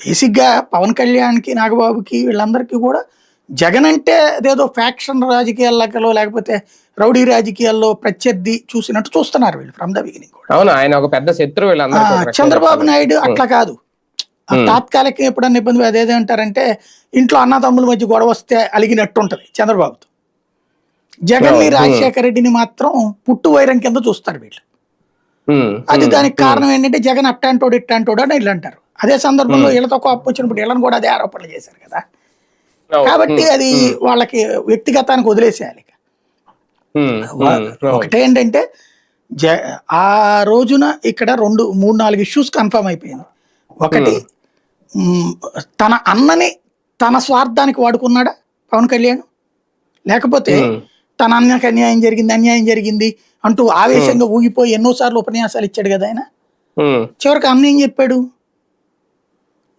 బేసిక్గా పవన్ కళ్యాణ్కి నాగబాబుకి వీళ్ళందరికీ కూడా జగన్ అంటే అదేదో ఫ్యాక్షన్ రాజకీయాల్లో లేకపోతే రౌడీ రాజకీయాల్లో ప్రత్యర్థి చూసినట్టు చూస్తున్నారు వీళ్ళు ఫ్రమ్ ద బిగినింగ్ కూడా. అవును ఆయన ఒక పెద్ద శత్రువు చంద్రబాబు. నాయుడు అట్లా కాదు. తాత్కాలిక ఎప్పుడన్నా ఇబ్బంది అదేదో అంటారంటే ఇంట్లో అన్నదమ్ముల మధ్య గొడవ వస్తే అలిగినట్టు ఉంటది చంద్రబాబుతో. జగన్ని ఉమ్. రాజశేఖర రెడ్డిని మాత్రం పుట్టు వైరం కింద చూస్తారు వీళ్ళు. అది దానికి కారణం ఏంటంటే జగన్ అట్టాంటోడు ఇట్టాంటోడు అని వీళ్ళు అంటారు. అదే సందర్భంలో వీళ్ళతో కోపం వచ్చినప్పుడు వీళ్ళని కూడా అదే ఆరోపణలు చేశారు కదా. కాబట్టి అది వాళ్ళకి వ్యక్తిగతానికి వదిలేసేయాలి. ఒకటే ఏంటంటే జ ఆ రోజున ఇక్కడ రెండు మూడు నాలుగు ఇష్యూస్ కన్ఫర్మ్ అయిపోయింది. ఒకటి తన అన్నని తన స్వార్థానికి వాడుకున్నాడా పవన్ కళ్యాణ్? లేకపోతే తన అన్నకి అన్యాయం జరిగింది అన్యాయం జరిగింది అంటూ ఆవేశంగా ఊగిపోయి ఎన్నోసార్లు ఉపన్యాసాలు ఇచ్చాడు కదా ఆయన? చివరికి అన్న ఏం చెప్పాడు?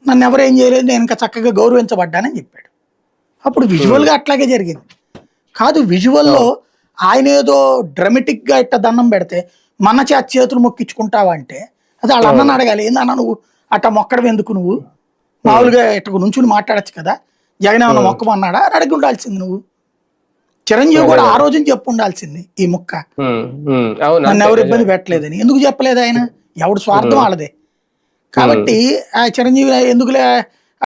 నన్ను ఎవరేం చేయలేదు నేను ఇంకా చక్కగా గౌరవించబడ్డానని చెప్పాడు. అప్పుడు విజువల్గా అట్లాగే జరిగింది. కాదు విజువల్లో ఆయన ఏదో డ్రమటిక్గా ఇట్ట దండం పెడితే మన చే చేతులు మొక్కించుకుంటావా అంటే అది వాళ్ళ అన్నని అడగాలి. ఏందన్నా నువ్వు అట్ట మొక్కడం ఎందుకు నువ్వు? మామూలుగా ఇట్ట నుంచుని మాట్లాడచ్చు కదా. జగన్ ఏమన్నా మొక్కమన్నాడా? అడిగి ఉండాల్సింది నువ్వు. చిరంజీవి కూడా ఆ రోజున చెప్పు ఉండాల్సింది ఈ ముక్క. నన్ను ఎవరు ఇబ్బంది పెట్టలేదని. ఎందుకు చెప్పలేదు ఆయన? ఎవడు స్వార్థం వాళ్ళదే. కాబట్టి ఆ చిరంజీవి ఎందుకులే